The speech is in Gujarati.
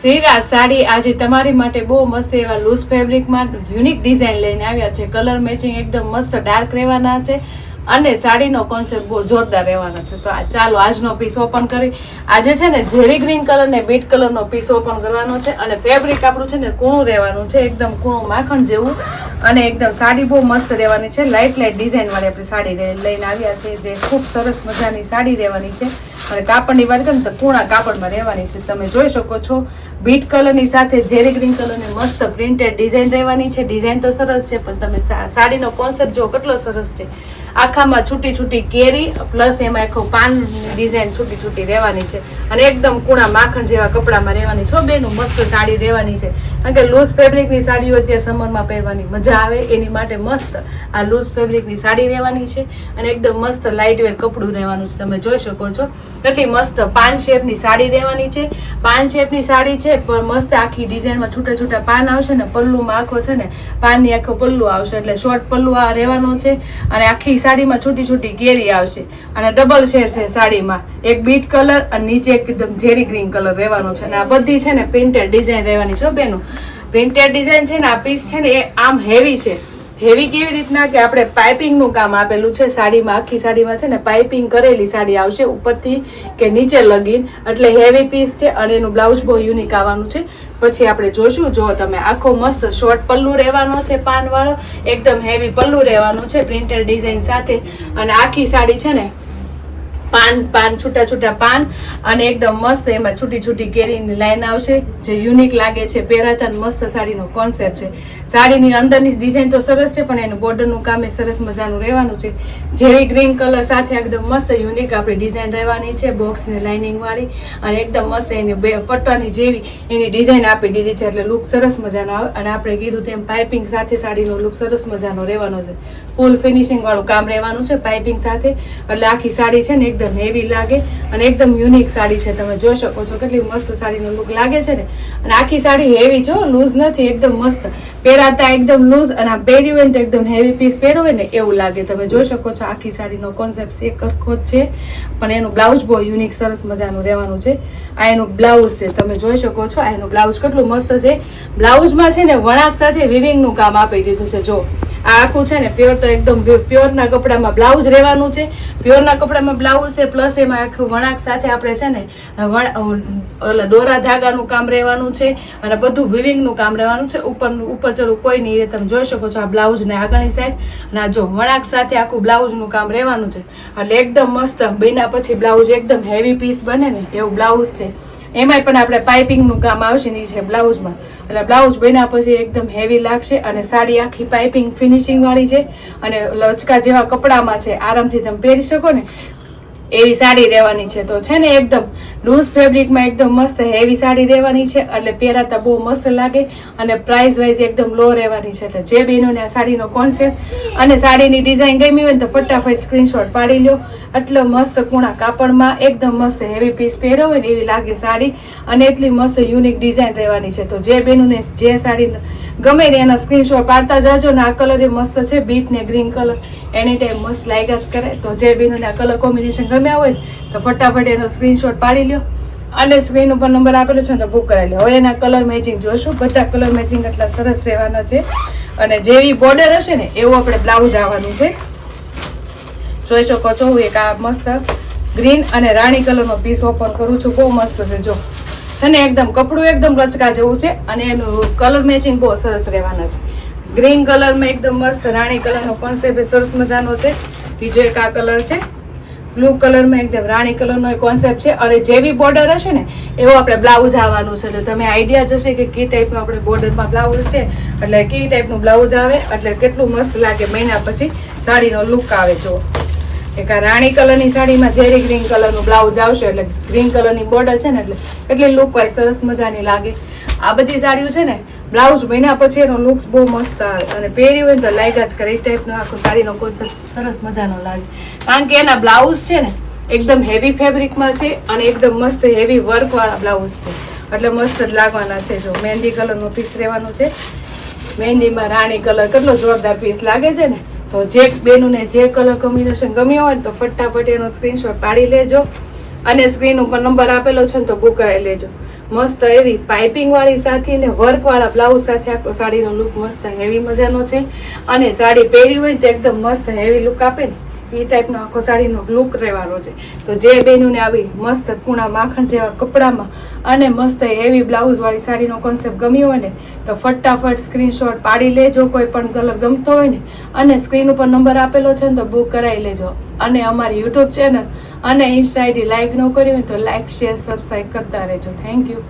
સીરા સાડી આજે તમારી માટે બહુ મસ્ત એવા લૂઝ ફેબ્રિકમાં યુનિક ડિઝાઇન લઈને આવ્યા છે. કલર મેચિંગ એકદમ મસ્ત ડાર્ક રહેવાના છે અને સાડીનો કોન્સેપ્ટ બહુ જોરદાર રહેવાનો છે. તો આ ચાલો આજનો પીસ ઓપન કરી. આજે છે ને ઝેરી ગ્રીન કલર ને બીટ કલરનો પીસ ઓપન કરવાનો છે અને ફેબ્રિક આપણું છે ને કૂણું રહેવાનું છે. એકદમ કૂણું માખણ જેવું. અને એકદમ સાડી બહુ મસ્ત રહેવાની છે. લાઇટ લાઇટ ડિઝાઇનવાળી આપણે સાડી લઈને આવ્યા છે જે ખૂબ સરસ મજાની સાડી રહેવાની છે. અને કાપડની વાત કરીએ ને તો કૂણા કાપડમાં રહેવાની છે. તમે જોઈ શકો છો બીટ કલરની સાથે ઝેરી ગ્રીન કલરની મસ્ત પ્રિન્ટેડ ડિઝાઇન રહેવાની છે. ડિઝાઇન તો સરસ છે, પણ તમે સાડીનો કોન્સેપ્ટ જો કેટલો સરસ છે. આખામાં છૂટી છૂટી કેરી પ્લસ એમાં આખો પાન ડિઝાઇન છૂટી છૂટી રહેવાની છે. અને એકદમ કૂણા માખણ જેવા કપડામાં રહેવાની છો. બેનું મસ્ત સાડી રહેવાની છે. કારણ કે લૂઝ ફેબ્રિકની સાડીઓ અત્યારે સમરમાં પહેરવાની મજા આવે, એની માટે મસ્ત આ લૂઝ ફેબ્રિકની સાડી રહેવાની છે. અને એકદમ મસ્ત લાઇટ વેર કપડું રહેવાનું છે. તમે જોઈ શકો છો. કેટલી મસ્ત પાન શેપની સાડી રહેવાની છે. પાન શેપની સાડી છે, પણ મસ્ત આખી ડિઝાઇનમાં છૂટા છૂટા પાન આવશે ને પલ્લુમાં આખો છે ને, પાનની આખો પલ્લુ આવશે. એટલે શોર્ટ પલ્લુ આ રહેવાનો છે. અને આખી સાડીમાં છૂટી છૂટી કેરી આવશે અને ડબલ શેર છે સાડીમાં. એક બીટ કલર અને નીચે એકદમ ઝેરી ગ્રીન કલર રહેવાનો છે. અને આ બધી છે ને પ્રિન્ટેડ ડિઝાઇન રહેવાની છે બેનું. પ્રિન્ટેડ ડિઝાઇન છે ને આ પીસ છે ને એ આમ હેવી છે. હેવી કેવી રીતના કે આપણે પાઇપિંગનું કામ આપેલું છે. સાડીમાં, આખી સાડીમાં છે ને પાઇપિંગ કરેલી સાડી આવશે ઉપરથી કે નીચે લગીન. એટલે હેવી પીસ છે અને એનું બ્લાઉઝ બહુ યુનિક આવવાનું છે. પછી આપણે જોશું, જો તમે આખો મસ્ત શોર્ટ પલ્લુ રહેવાનો છે, પાનવાળો, એકદમ હેવી પલ્લુ રહેવાનું છે પ્રિન્ટેડ ડિઝાઇન સાથે. અને આખી સાડી છે ને પાન પાન, છૂટા છૂટા પાન અને એકદમ મસ્ત એમાં છૂટી છૂટી કેરીની લાઈન આવશે, જે યુનિક લાગે છે. પહેરાતા મસ્ત સાડીનો કોન્સેપ્ટ છે. સાડીની અંદરની ડિઝાઇન તો સરસ છે, પણ એનું બોર્ડરનું કામ એ સરસ મજાનું રહેવાનું છે. ઝેરી ગ્રીન કલર સાથે એકદમ મસ્ત યુનિક આપણી ડિઝાઇન રહેવાની છે બોક્સને લાઇનિંગવાળી અને એકદમ મસ્ત એની બે પટ્ટાની જેવી એની ડિઝાઇન આપી દીધી છે, એટલે લુક સરસ મજાનો આવે. અને આપણે કીધું તેમ પાઇપિંગ સાથે સાડીનો લુક સરસ મજાનો રહેવાનો છે. ફૂલ ફિનિશિંગવાળું કામ રહેવાનું છે પાઇપિંગ સાથે. એટલે આખી સાડી છે ને એકદમ હેવી લાગે અને એકદમ યુનિક સાડી છે. તમે જોઈ શકો છો કેટલી મસ્ત સાડીનો લુક લાગે છે ને. અને આખી સાડી હેવી છો લૂઝ નથી, એકદમ મસ્ત. પહેરાતા એકદમ લૂઝ અને આ પહેર્યું હોય ને તો એકદમ હેવી પીસ પહેર્યો હોય ને, એવું લાગે. તમે જોઈ શકો છો આખી સાડીનો કોન્સેપ્ટ એક સરખો જ છે. પણ એનું બ્લાઉઝ બહુ યુનિક સરસ મજાનું રહેવાનું છે. આ એનું બ્લાઉઝ છે. તમે જોઈ શકો છો આ એનું બ્લાઉઝ કેટલું મસ્ત છે. બ્લાઉઝમાં છે ને વણાક સાથે વિવિંગનું કામ આપી દીધું છે. જો આ આખું છે ને પ્યોર તો એકદમ પ્યોરના કપડામાં બ્લાઉઝ રહેવાનું છે. પ્યોરના કપડામાં બ્લાઉઝ છે પ્લસ એમાં આખું વણાક સાથે આપણે છે ને ઓલા દોરા ધાગાનું કામ રહેવાનું છે અને બધું વિવિંગનું કામ રહેવાનું છે. ઉપરનું ઉપર ચલો કોઈ નહીં તમે જોઈ શકો છો આ બ્લાઉઝને આગળની સાઈડ અને આ જો વણાક સાથે આખું બ્લાઉઝનું કામ રહેવાનું છે. એટલે એકદમ મસ્ત, બન્યા પછી બ્લાઉઝ એકદમ હેવી પીસ બને ને, એવું બ્લાઉઝ છે. એમાંય પણ આપણે પાઇપિંગનું કામ આવશે નીચે બ્લાઉઝમાં. એટલે બ્લાઉઝ બન્યા પછી એકદમ હેવી લાગશે અને સાડી આખી પાઇપિંગ ફિનિશિંગવાળી છે. અને લચકા જેવા કપડામાં છે, આરામથી તમે પહેરી શકો ને. એવી સાડી રહેવાની છે. તો છે ને એકદમ લૂઝ ફેબ્રિકમાં એકદમ મસ્ત હેવી સાડી રહેવાની છે. એટલે પહેરાતા બહુ મસ્ત લાગે અને પ્રાઇસ વાઇઝ એકદમ લો રહેવાની છે. એટલે જે બહેનોને આ સાડીનો કોન્સેપ્ટ અને સાડીની ડિઝાઇન ગમી હોય ને તો ફટાફટ સ્ક્રીનશોટ પાડી લો એટલો મસ્ત કૂણા કાપડમાં એકદમ મસ્ત હેવી પીસ પહેર્યો હોય ને એવી લાગે સાડી અને એટલી મસ્ત યુનિક ડિઝાઇન રહેવાની છે. તો જે બહેનોને જે સાડી ગમે ને એનો સ્ક્રીનશોટ પાડતા જાજો ને આ કલર એ મસ્ત છે. બીટ ને ગ્રીન કલર એની ટાઈમ મસ્ત લાગ્યા જ કરે. તો જે બહેનોને આ કલર કોમ્બિનેશન ગમ્યા હોય તો ફટાફટ એનો સ્ક્રીનશોટ પાડી લ્યો. અને સ્ક્રીન ઉપર નંબર આપેલો છે તો બુક કરાવી લો હવે એના કલર મેચિંગ જોશું. બધા કલર મેચિંગ એટલા સરસ રહેવાના છે. અને જેવી બોર્ડર હશે ને, એવું આપણે બ્લાઉઝ આવવાનું છે. જોઈ શકો છો, હું એક આ મસ્ત ગ્રીન અને રાણી કલરનો પીસ ઓપન કરું છું. બહુ મસ્ત છે, જો. અને એકદમ કપડું એકદમ રચકા જેવું છે. અને એનું કલર મેચિંગ બહુ સરસ રહેવાના છે. ગ્રીન કલરમાં એકદમ મસ્ત રાણી કલરનો કોન્સેપ્ટ સરસ મજાનો છે. બીજો એક આ કલર છે. બ્લુ કલરમાં એકદમ રાણી કલરનો કોન્સેપ્ટ છે. અને જેવી બોર્ડર હશે ને, એવો આપણે બ્લાઉઝ આવવાનું છે. એટલે તમે આઈડિયા જશે કે કઈ ટાઈપનું આપણે બોર્ડરમાં બ્લાઉઝ છે. એટલે કઈ ટાઈપનું બ્લાઉઝ આવે, એટલે કેટલું મસ્ત લાગે મહિના પછી સાડીનો લુક આવે જો એક આ રાણી કલરની સાડીમાં ઝેરી ગ્રીન કલરનું બ્લાઉઝ આવશે, એટલે ગ્રીન કલરની બોર્ડર છે ને, એટલે એટલી લુક વાઇઝ સરસ મજાની લાગે. આ બધી સાડીઓ છે ને બ્લાઉઝ મહિના પછી એનો લુક્સ બહુ મસ્ત આવે અને પહેરી હોય તો લાગ્યા જ કરે. એ ટાઈપનો આખો સાડીનો કોન્સેપ્ટ સરસ મજાનો લાગે કારણ કે એના બ્લાઉઝ છે ને, એકદમ હેવી ફેબ્રિકમાં છે અને એકદમ મસ્ત હેવી વર્કવાળા બ્લાઉઝ છે. એટલે મસ્ત જ લાગવાના છે જો. મહેંદી કલરનો પીસ રહેવાનું છે. મહેંદીમાં રાણી કલર કેટલો જોરદાર પીસ લાગે છે ને? તો જે બેનુને જે કલર કોમ્બિનેશન ગમ્યો હોય તો ફટાફટ એનો સ્ક્રીનશોટ પાડી લેજો. અને સ્ક્રીન ઉપર નંબર આપેલો છે ને તો બુક કરાવી લેજો. મસ્ત એવી પાઇપિંગ વાળી સાથી ને વર્ક વાળા બ્લાઉઝ સાથે આખો સાડીનો લુક મસ્ત હેવી મજાનો છે. અને સાડી પહેરી હોય તો એકદમ મસ્ત હેવી લુક આપે ને. એ ટાઈપનો આખો સાડીનો લુક રહેવાનો છે. તો જે બહેનોને આવી મસ્ત કૂણા માખણ જેવા કપડામાં અને મસ્ત હેવી બ્લાઉઝવાળી સાડીનો કોન્સેપ્ટ ગમ્યો હોય ને, તો ફટાફટ સ્ક્રીનશોટ પાડી લેજો કોઈ પણ કલર ગમતો હોય ને, અને સ્ક્રીન ઉપર નંબર આપેલો છે ને તો બુક કરાવી લેજો. અને અમારી યુટ્યુબ ચેનલ અને ઇન્સ્ટા આઈડી લાઈક ન કરી હોય તો લાઇક શેર સબસ્ક્રાઈબ કરતા રહેજો. Thank you